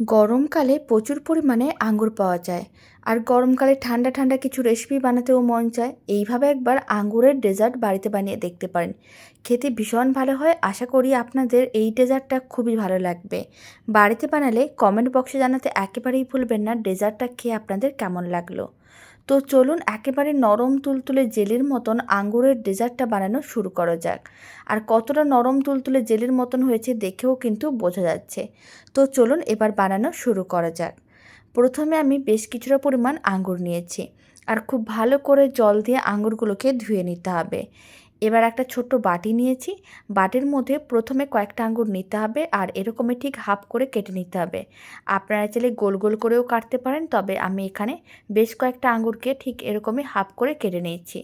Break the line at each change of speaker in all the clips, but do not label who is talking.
গরমকালে প্রচুর পরিমাণে আঙ্গুর পাওয়া যায়। আর গরমকালে ঠান্ডা ঠান্ডা কিছু রেসিপি বানাতেও মন চায়, এইভাবে একবার আঙ্গুরের ডেজার্ট বাড়িতে বানিয়ে দেখতে পারেন। খেতে ভীষণ ভালো হয়, আশা করি আপনাদের এই ডেজার্টটা খুবই ভালো লাগবে। বাড়িতে বানালে কমেন্ট বক্সে জানাতে একেবারেই ভুলবেন না ডেজার্টটা খেয়ে আপনাদের কেমন লাগল। তো চলুন একেবারে নরম তুলতুলে জেলের মতন আঙুরের ডেজার্টটা বানানো শুরু করা যাক। আর কতটা নরম তুলতুলে জেলের মতন হয়েছে দেখেও কিন্তু বোঝা যাচ্ছে। তো চলুন এবার বানানো শুরু করা যাক। প্রথমে আমি বেশ কিছুটা পরিমাণ আঙুর নিয়েছি। আর খুব ভালো করে জল দিয়ে আঙুরগুলোকে ধুয়ে নিতে হবে। এবার একটা ছোট্ট বাটি নিয়েছি। বাটির মধ্যে প্রথমে কয়েকটা আঙ্গুর নিতে হবে আর এরকমই ঠিক হাফ করে কেটে নিতে হবে। আপনারা চাইলে গোল গোল করেও কাটতে পারেন, তবে আমি এখানে বেশ কয়েকটা আঙ্গুরকে ঠিক এরকমই হাফ করে কেটে নিয়েছি।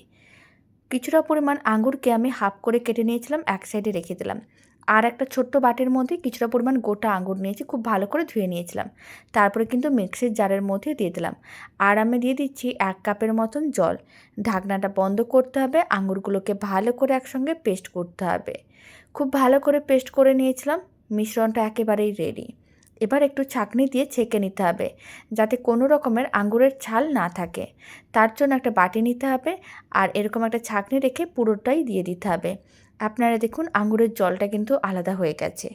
কিছুটা পরিমাণ আঙ্গুরকে আমি হাফ করে কেটে নিয়েছিলাম, এক সাইডে রেখে দিলাম। আর একটা ছোট্ট বাটির মধ্যে কিছুটা পরিমাণ গোটা আঙুর নিয়েছি, খুব ভালো করে ধুয়ে নিয়েছিলাম। তারপরে কিন্তু মিক্সির জারের মধ্যে দিয়ে দিলাম। আর আমি দিয়ে দিচ্ছি এক কাপের মতন জল। ঢাকনাটা বন্ধ করতে হবে আঙুরগুলোকে ভালো করে একসঙ্গে পেস্ট করতে হবে। খুব ভালো করে পেস্ট করে নিয়েছিলাম, মিশ্রণটা একেবারেই রেডি এবার একটু ছাঁকনি দিয়ে ছেঁকে নিতে হবে, যাতে কোনো রকমের আঙুরের ছাল না থাকে। তার জন্য একটা বাটি নিতে হবে, আর এরকম একটা ছাঁকনি রেখে পুরোটাই দিয়ে দিতে হবে। আপনারা দেখুন আঙুরের জলটা কিন্তু আলাদা হয়ে গেছে।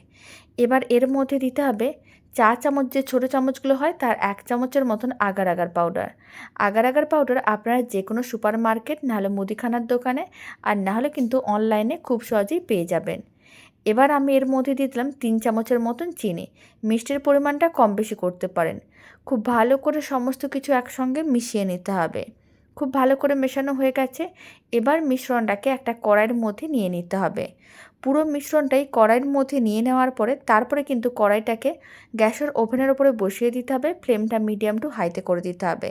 এবার এর মধ্যে দিতে হবে চা চামচ, যে ছোটো চামচগুলো হয় তার এক চামচের মতন agar agar powder agar agar powder আপনারা যে কোনো সুপার মার্কেট নাহলে মুদিখানার দোকানে আর নাহলে কিন্তু অনলাইনে খুব সহজেই পেয়ে যাবেন। এবার আমি এর মধ্যে দিয়ে দিলাম তিন চামচের মতন চিনি। মিষ্টির পরিমাণটা কম বেশি করতে পারেন। খুব ভালো করে সমস্ত কিছু একসঙ্গে মিশিয়ে নিতে হবে। খুব ভালো করে মেশানো হয়ে গেছে। এবার মিশ্রণটাকে একটা কড়াইয়ের মধ্যে নিয়ে নিতে হবে। পুরো মিশ্রণটাই কড়াইয়ের মধ্যে নিয়ে নেওয়ার পরে তারপরে কিন্তু কড়াইটাকে গ্যাসের ওভেনের ওপরে বসিয়ে দিতে হবে, ফ্লেমটা মিডিয়াম টু হাইতে করে দিতে হবে।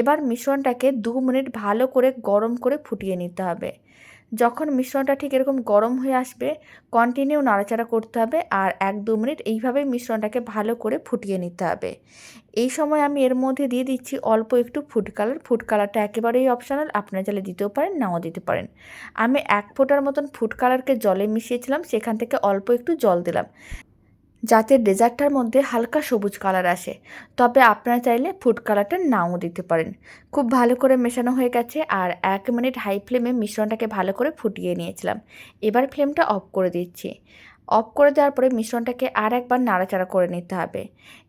এবার মিশ্রণটাকে দু মিনিট ভালো করে গরম করে ফুটিয়ে নিতে হবে। যখন মিশ্রণটা ঠিক এরকম গরম হয়ে আসবে কন্টিনিউ নাড়াচাড়া করতে হবে আর এক দু মিনিট এইভাবে মিশ্রণটাকে ভালো করে ফুটিয়ে নিতে হবে। এই সময় আমি এর মধ্যে দিয়ে দিচ্ছি অল্প একটু ফুড কালার ফুড কালারটা একেবারেই অপশনাল আপনারা চাইলে দিতেও পারেন, নাও দিতে পারেন। আমি এক ফোটার মতন ফুড কালারকে জলে মিশিয়েছিলাম, সেখান থেকে অল্প একটু জল দিলাম। যাতে ডেজার্টটার মধ্যে হালকা সবুজ কালার আসে। তবে আপনারা চাইলে ফুড কালারটার নাও দিতে পারেন। খুব ভালো করে মেশানো হয়ে গেছে আর এক মিনিট হাই ফ্লেমে মিশ্রণটাকে ভালো করে ফুটিয়ে নিয়েছিলাম। এবার ফ্লেমটা অফ করে দিচ্ছি। অফ করে দেওয়ার পরে মিশ্রণটাকে আর একবার নাড়াচাড়া করে নিতে হবে।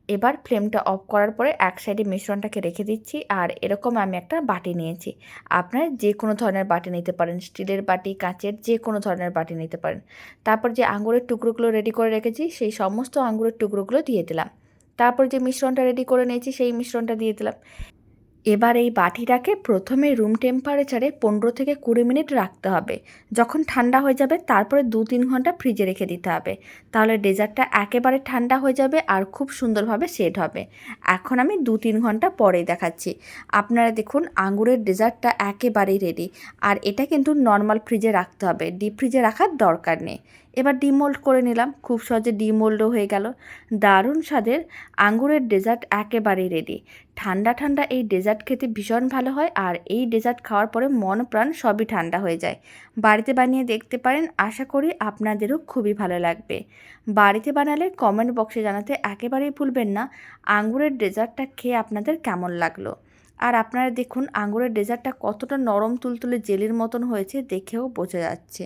এবার ফ্লেমটা অফ করার পরে এক সাইডে মিশ্রণটাকে রেখে দিচ্ছি আর এরকম আমি একটা বাটি নিয়েছি। আপনারা যে কোনো ধরনের বাটি নিতে পারেন, স্টিলের বাটি, কাঁচের যে কোনো ধরনের বাটি নিতে পারেন। তারপর যে আঙুরের টুকরোগুলো রেডি করে রেখেছি, সেই সমস্ত আঙুরের টুকরোগুলো দিয়ে দিলাম। তারপর যে মিশ্রণটা রেডি করে নিয়েছি, সেই মিশ্রণটা দিয়ে দিলাম। এবার এই বাটিটাকে প্রথমে রুম টেম্পারেচারে পনেরো থেকে কুড়ি মিনিট রাখতে হবে। যখন ঠান্ডা হয়ে যাবে, তারপরে দু তিন ঘণ্টা ফ্রিজে রেখে দিতে হবে। তাহলে ডেজার্টটা একেবারে ঠান্ডা হয়ে যাবে আর খুব সুন্দরভাবে সেট হবে। এখন আমি দু তিন ঘণ্টা পরেই দেখাচ্ছি। আপনারা দেখুন আঙুরের ডেজার্টটা একেবারেই রেডি আর এটা কিন্তু নর্মাল ফ্রিজে রাখতে হবে। ডিপ ফ্রিজে রাখার দরকার নেই। এবার ডিমোল্ড করে নিলাম। খুব সহজে ডিমোল্ডও হয়ে গেল। দারুণ স্বাদের আঙ্গুরের ডেজার্ট একেবারেই রেডি ঠান্ডা ঠান্ডা এই ডেজার্ট খেতে ভীষণ ভালো হয় আর এই ডেজার্ট খাওয়ার পরে মন, প্রাণ সবই ঠান্ডা হয়ে যায়। বাড়িতে বানিয়ে দেখতে পারেন, আশা করি আপনাদেরও খুবই ভালো লাগবে। বাড়িতে বানালে কমেন্ট বক্সে জানাতে একেবারেই ভুলবেন না, আঙ্গুরের ডেজার্টটা খেয়ে আপনাদের কেমন লাগল। আর আপনারা দেখুন, আঙ্গুরের ডেজার্টটা কতটা নরম, তুলতুলে জেলির মতন হয়েছে, দেখেও বোঝা যাচ্ছে।